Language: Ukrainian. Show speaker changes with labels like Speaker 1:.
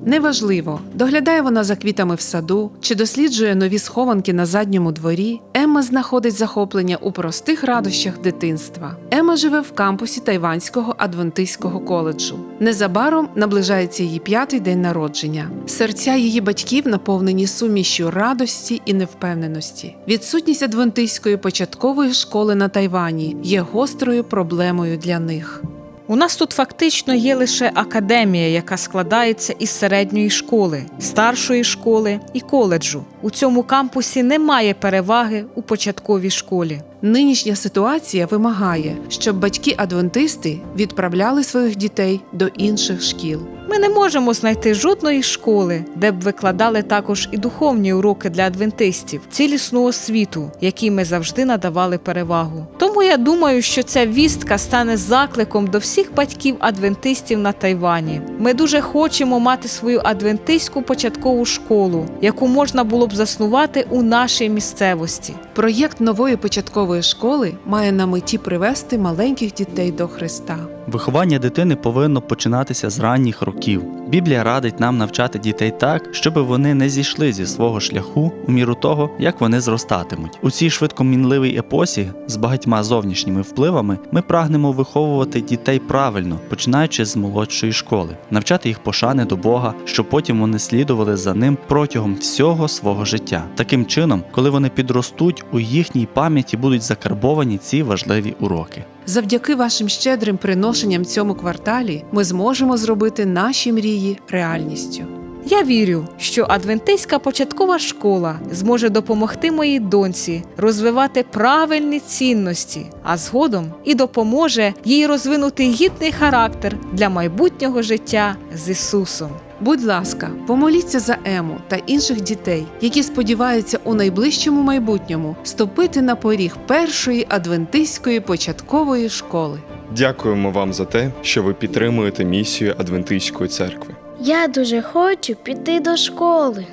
Speaker 1: Неважливо, доглядає вона за квітами в саду чи досліджує нові схованки на задньому дворі. Емма знаходить захоплення у простих радощах дитинства. Емма живе в кампусі Тайванського адвентистського коледжу. Незабаром наближається її п'ятий день народження. Серця її батьків наповнені сумішю радості і невпевненості. Відсутність адвентистської початкової школи на Тайвані є гострою проблемою для них.
Speaker 2: У нас тут фактично є лише академія, яка складається із середньої школи, старшої школи і коледжу. У цьому кампусі немає переваги у початковій школі.
Speaker 1: Нинішня ситуація вимагає, щоб батьки-адвентисти відправляли своїх дітей до інших шкіл.
Speaker 2: Ми не можемо знайти жодної школи, де б викладали також і духовні уроки для адвентистів, цілісну освіту, якій ми завжди надавали перевагу. Тому я думаю, що ця вістка стане закликом до всіх батьків адвентистів на Тайвані. Ми дуже хочемо мати свою адвентистську початкову школу, яку можна було б заснувати у нашій місцевості.
Speaker 1: Проєкт нової початкової школи має на меті привести маленьких дітей до Христа.
Speaker 3: Виховання дитини повинно починатися з ранніх років. Біблія радить нам навчати дітей так, щоб вони не зійшли зі свого шляху у міру того, як вони зростатимуть. У цій швидкомінливій епосі з багатьма зовнішніми впливами ми прагнемо виховувати дітей правильно, починаючи з молодшої школи, навчати їх пошани до Бога, щоб потім вони слідували за ним протягом всього свого життя. Таким чином, коли вони підростуть, у їхній пам'яті будуть закарбовані ці важливі уроки.
Speaker 1: Завдяки вашим щедрим приношенням цьому кварталі ми зможемо зробити наші мрії реальністю.
Speaker 2: Я вірю, що адвентистська початкова школа зможе допомогти моїй доньці розвивати правильні цінності, а згодом і допоможе їй розвинути гідний характер для майбутнього життя з Ісусом.
Speaker 1: Будь ласка, помоліться за Ему та інших дітей, які сподіваються у найближчому майбутньому ступити на поріг першої адвентистської початкової школи.
Speaker 4: Дякуємо вам за те, що ви підтримуєте місію Адвентистської церкви.
Speaker 5: Я дуже хочу піти до школи.